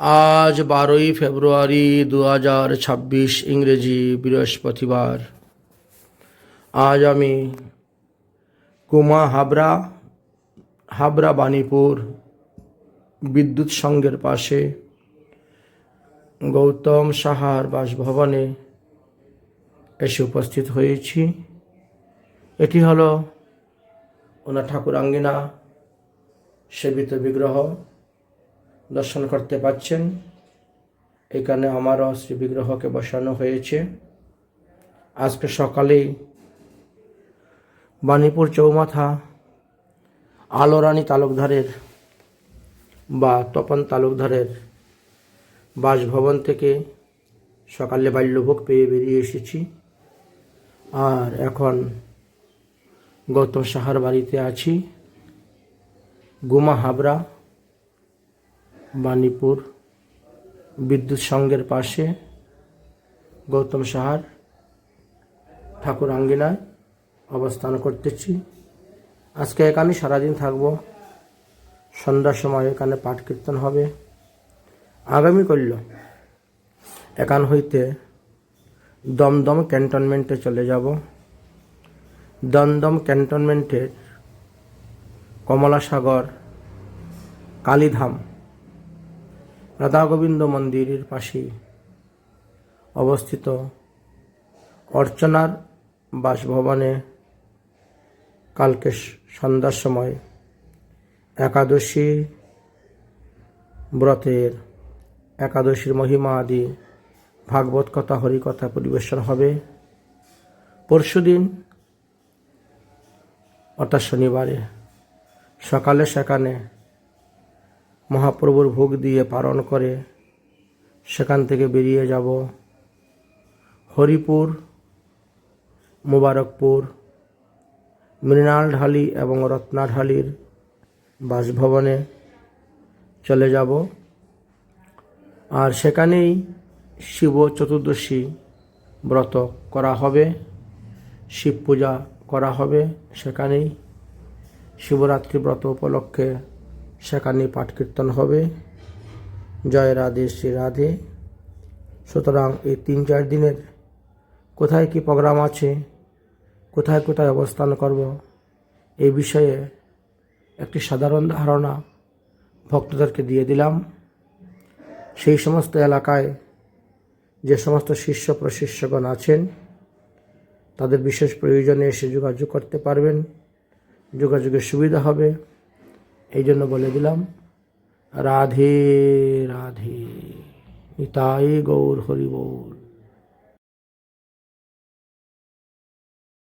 আজ বারোই ফেব্রুয়ারি দু হাজার ছাব্বিশ ইংরেজি বৃহস্পতিবার। আজ আমি কুমা হাবড়া হাবড়া বাণীপুর বিদ্যুৎ সংঘের পাশে গৌতম সাহার বাসভবনে এসে উপস্থিত হয়েছি। এটি হলো ওনার ঠাকুরাঙ্গিনা সেবিত বিগ্রহ। দর্শন করতে পাচ্ছেন। এখানে আমারও শ্রী বিগ্রহকে বসানো হয়েছে। আজকে সকালেই বাণীপুর চৌমাথা, আলোরানী তালুকধারের বা তপন তালুকধারের বাসভবন থেকে সকালে বাল্যভোগ পেয়ে বেরিয়ে এসেছি। আর এখন গৌতম সাহার বাড়িতে আছি, গুমা হাবড়া। বাণীপুর বিদ্যুৎ সংঘের পাশে গৌতম সাহার ঠাকুর আঙ্গিনায় অবস্থান করতেছি। আজকে এখানে সারাদিন থাকব। সন্ধ্যার সময় এখানে পাঠ কীর্তন হবে। আগামী করল। এখান হইতে দমদম ক্যান্টনমেন্টে চলে যাব। দমদম ক্যান্টনমেন্টের কমলাসাগর কালীধাম রাধা গোবিন্দ মন্দিরের পাশেই অবস্থিত অর্চনার বাসভবনে কালকে সন্ধ্যার সময় একাদশী ব্রতের একাদশীর মহিমা আদি ভাগবত কথা, হরিকথা পরিবেশন হবে। পরশুদিন অর্থাৎ শনিবারে সকালে সেখানে মহাপ্রভুর ভোগ দিয়ে পালন করে, সেখান থেকে বেরিয়ে যাব হরিপুর, মুবারকপুর মৃণাল ঢালি এবং রত্নাঢালির বাসভবনে চলে যাব। আর সেখানেই শিব চতুর্দশী ব্রত করা হবে, শিব পূজা করা হবে। সেখানেই শিবরাত্রি ব্রত উপলক্ষে সেখানে পাঠ কীর্তন হবে। জয় রাধে, শ্রী রাধে। সুতরাং এই তিন চার দিনের কোথায় কি প্রোগ্রাম আছে, কোথায় কোথায় অবস্থান করব এই বিষয়ে একটি সাধারণ ধারণা ভক্তদেরকে দিয়ে দিলাম। সেই সমস্ত এলাকায় যে সমস্ত শিষ্য প্রশিষ্যগণ আছেন, তাদের বিশেষ প্রয়োজনে এসে যোগাযোগ করতে পারবেন। যোগাযোগের সুবিধা হবে। এই জন্য বলে দিলাম রাধে রাধে নিতাই গৌর হরি বল